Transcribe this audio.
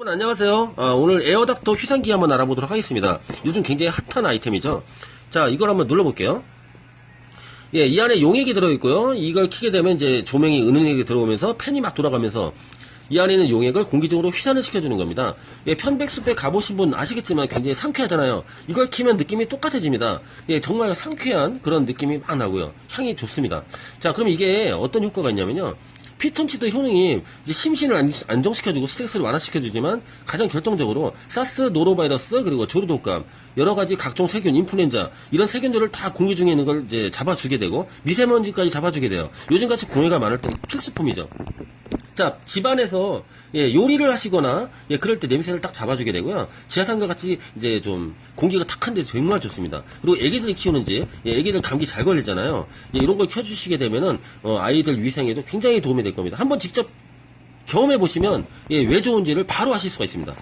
여러분 안녕하세요. 아, 오늘 에어닥터 휘상기 한번 알아보도록 하겠습니다. 요즘 굉장히 핫한 아이템이죠. 자, 이걸 한번 눌러볼게요. 예, 이 안에 용액이 들어있고요. 이걸 키게 되면 이제 조명이 은은하게 들어오면서 팬이 막 돌아가면서 이 안에 있는 용액을 공기적으로 휘산을 시켜주는 겁니다. 예, 편백숲에 가보신 분 아시겠지만 굉장히 상쾌하잖아요. 이걸 키면 느낌이 똑같아집니다. 예, 정말 상쾌한 그런 느낌이 막 나고요. 향이 좋습니다. 자, 그럼 이게 어떤 효과가 있냐면요. 피톤치드 효능이 이제 심신을 안- 안정시켜주고 스트레스를 완화시켜주지만 가장 결정적으로 사스, 노로바이러스 그리고 조류독감 여러 가지 각종 세균, 인플루엔자 이런 세균들을 다 공기 중에 있는 걸 이제 잡아주게 되고 미세먼지까지 잡아주게 돼요. 요즘같이 공해가 많을 때 필수품이죠. 자, 집안에서 예, 요리를 하시거나 예, 그럴 때 냄새를 딱 잡아주게 되고요. 지하상과 같이 이제 좀 공기가 탁한 데 정말 좋습니다. 그리고 애기들이 키우는지 예, 애기들 감기 잘 걸리잖아요. 예, 이런 걸 켜주시게 되면은 어, 아이들 위생에도 굉장히 도움이 될 겁니다. 한번 직접 경험해 보시면 예, 왜 좋은지를 바로 아실 수가 있습니다.